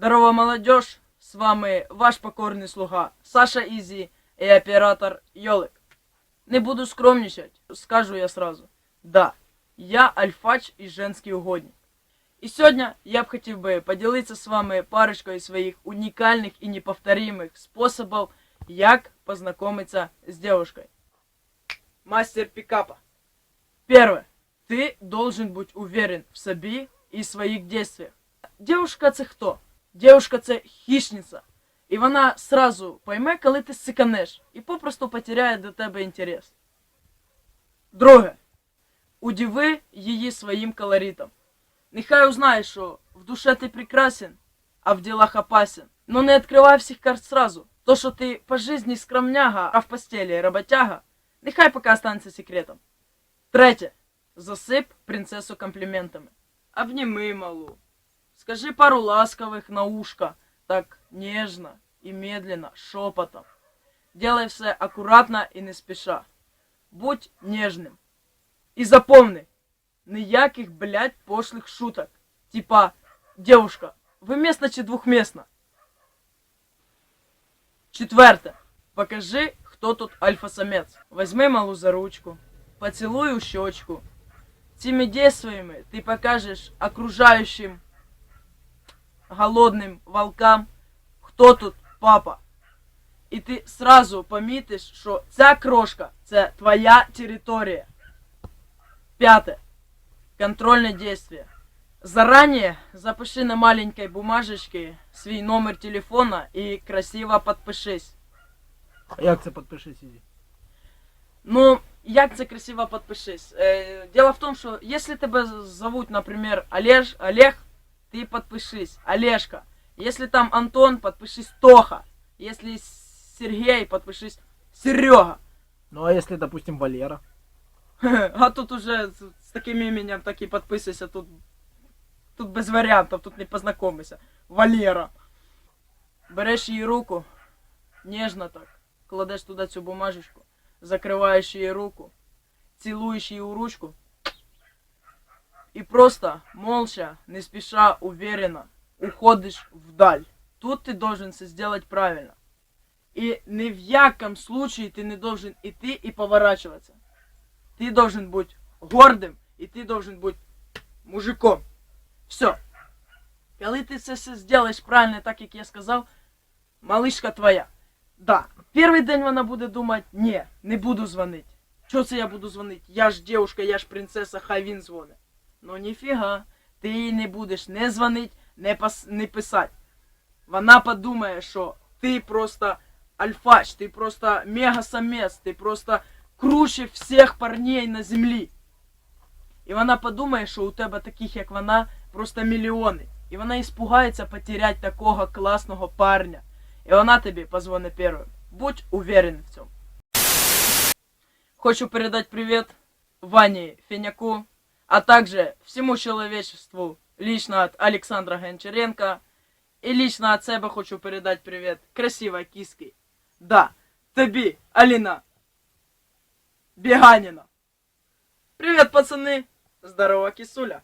Здорово, молодежь! С вами ваш покорный слуга Саша Изи и оператор Йолик. Не буду скромничать, скажу я сразу. Да, я альфач и женский угодник. І сьогодні я б хотів би поділитися з вами парочкою своїх унікальних і неповторимих способів, як познайомитися з девушкой. Мастер пикапа. Первое. Ты должен быть уверен в себе и своих действиях. Девушка це хто? Девушка це хищниця. І вона сразу пойме, коли ти сиканеш, і попросту потеряє до тебе інтерес. Друге. Удиви її своїм колоритом. Нехай узнає, що в душе ти прекрасен, а в ділах опасен. Но не відкривай всіх карт сразу. То, що ти по жизни скромняга, а в постелі работяга, нехай поки останеться секретом. Третє. Засип принцесу компліментами. Обніми малу. Скажи пару ласковых на ушко, так нежно и медленно, шепотом. Делай все аккуратно и не спеша. Будь нежним. И запомни, ніяких, блядь, пошлых шуток. Типа, девушка, ви местно чи двухместно? Четверте. Покажи, хто тут альфа-самець. Возьми малу за ручку, поцілуй у щечку. Цими действиями ты покажешь окружающим голодным волкам, хто тут папа. І ти сразу помітиш, що ця крошка це твоя територія. Пяте. Контрольне действие. Заранее запиши на маленькой бумажечке свій номер телефона і красиво подпишись. А як це підпишись іди? Ну, як це красиво подпишись? Э, дело в том, что если тебя зовут, например, Олеж, Олег, ты подпишись, Олежка. Если там Антон, подпишись Тоха. Если Сергей, подпишись Серега. Ну а якщо, допустим, Валера? А тут уже з, з таким іменем так і підписуйся, тут, тут без варіантів, тут не познайомишся. Валера. Береш її руку, ніжно так, кладеш туди цю бумажечку, закриваєш її руку, цілуєш її у ручку. І просто, молча, не спеша, уверенно, уходиш вдаль. Тут ты должен все сделать правильно. И ни в яком случае ты не должен идти и поворачиваться. Ты должен быть гордым, и ты должен быть мужиком. Все. Коли ти це все зробиш правильно, так як я сказав, малишка твоя. Да, перший день вона буде думати, ні, не буду дзвонити. Чого це я буду дзвонити? Я ж дівчинка, я ж принцеса, хай він дзвонить. Ну ніфіга, ти їй не будеш не дзвонити, не, пос... не писати. Вона подумає, що ти просто альфач, ти просто мега-самець, ти просто круче всіх парней на землі. І вона подумає, що у тебе таких, як вона, просто мільйони. І вона іспугається потерять такого класного парня. І вона тобі позвонить першим. Будь уверен в цьому. Хочу передать привет Ване Финяку, а также всему человечеству лично от Александра Гончаренко. И лично от себе хочу передать привет красивой киске. Да, тобі, Алина Беганина. Привет, пацаны. Здорово, кисуля.